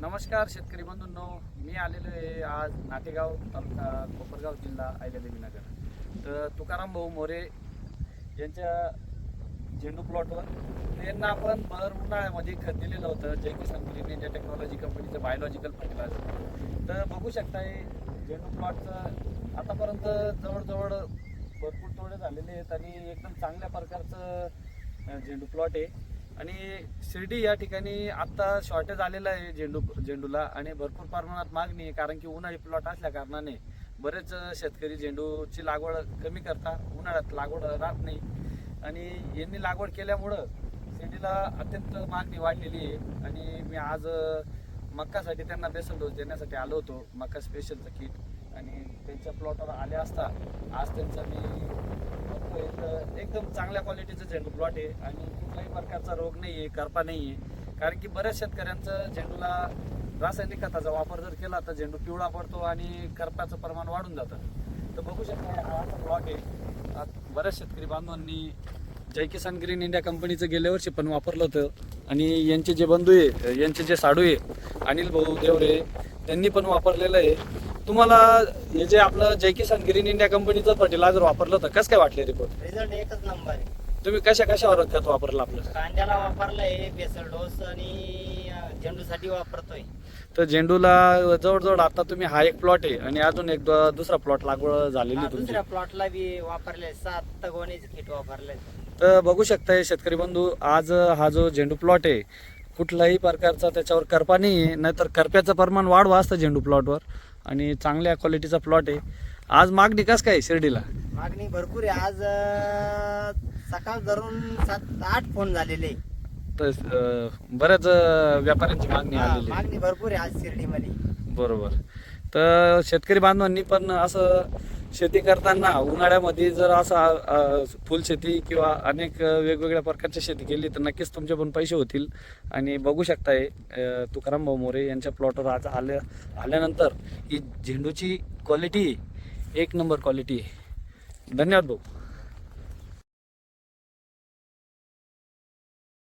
नमस्कार शेतकरी बंधूंनो मी आलेलो आहे आज नाटेगाव तालुका कोपरगाव जिल्हा अहिल्यादेवी नगर तर तुकाराम भाऊ मोरे यांच्या झेंडू प्लॉटवर त्यांना आपण भर उन्हाळ्यामध्ये खत दिलेलं होतं Jai Kisan green India technology कंपनीचं बायोलॉजिकल फर्टिलायझर तर बघू शकताय झेंडू प्लॉटचं आतापर्यंत जवळजवळ भरपूर तोडे झालेले आहेत आणि एकदम चांगल्या प्रकारचं झेंडू प्लॉट आहे. आणि शिर्डी या ठिकाणी आत्ता शॉर्टेज आलेलं आहे झेंडू झेंडूला आणि भरपूर प्रमाणात मागणी आहे कारण की उन्हाळी प्लॉट असल्या कारणाने बरेच शेतकरी झेंडूची लागवड कमी करता उन्हाळ्यात लागवड राहत नाही. आणि यांनी लागवड केल्यामुळं शिर्डीला अत्यंत मागणी वाढलेली आहे. आणि मी आज मक्कासाठी त्यांना बेसन डोस देण्यासाठी आलो होतो मक्का स्पेशलचं किट आणि त्यांच्या प्लॉटवर आले असता आज त्यांचा मी तर एकदम चांगल्या क्वालिटीचं झेंडू प्लॉट आहे आणि कुठल्याही प्रकारचा रोग नाही आहे करपा नाही आहे कारण की बऱ्याच शेतकऱ्यांचं झेंडूला रासायनिक खताचा वापर जर केला तर झेंडू पिवळा पडतो आणि करपाचं प्रमाण वाढून जातं. तर बघू शकता हा असा प्लॉट आहे. बऱ्याच शेतकरी बांधवांनी जय किसान ग्रीन इंडिया कंपनीचं गेल्या वर्षी पण वापरलं होतं. आणि यांचे जे बंधू आहे यांचे जे साडू आहे अनिल भाऊ देवरे त्यांनी पण वापरलेलं आहे. तुम्हाला हे जे आपलं जय किसान ग्रीन इंडिया कंपनीचं फर्टिलायझर वापरलं होतं कसं काय वाटले रिपोर्ट रिझल्ट एकच नंबर आहे. तुम्ही कशा कशावर खत वापरलं आपलं? कांद्याला वापरलंय बेसल डोस आणि झेंडूसाठी वापरतोय. तर झेंडूला जवळजवळ आता तुम्ही हा एक प्लॉट आहे आणि अजून एक द- दुसरा प्लॉट लागवड झालेली हा, तुमची. दुसऱ्या प्लॉटला बी वापरले सात गोणीचे किट वापरले तर बघू शकताय शेतकरी बंधू आज हा जो झेंडू प्लॉट आहे कुठलाही प्रकारचा त्याच्यावर करपा नाही आहे नाहीतर करप्याचं प्रमाण वाढवा असतं झेंडू प्लॉटवर आणि चांगल्या क्वालिटीचा प्लॉट आहे. आज मागणी कस काय शिर्डीला? मागणी भरपूर आहे. आज अं, सकाळ धरून सात आठ फोन झालेले तर अं, बऱ्याच अं, व्यापाऱ्यांची मागणी हा, आलेली आहे. मागणी भरपूर आहे आज शिर्डीमध्ये. बरोबर. तर शेतकरी बांधवांनी पण असं शेती करताना उन्हाळ्यामध्ये जर असं फुलशेती किंवा अनेक वेगवेगळ्या प्रकारची शेती केली तर नक्कीच तुमचे पण पैसे होतील. आणि बघू शकताय तुकाराम भाऊ मोरे यांच्या प्लॉटवर आज आल्या आल्यानंतर ही झेंडूची क्वालिटी एक नंबर क्वालिटी आहे. धन्यवाद भाऊ.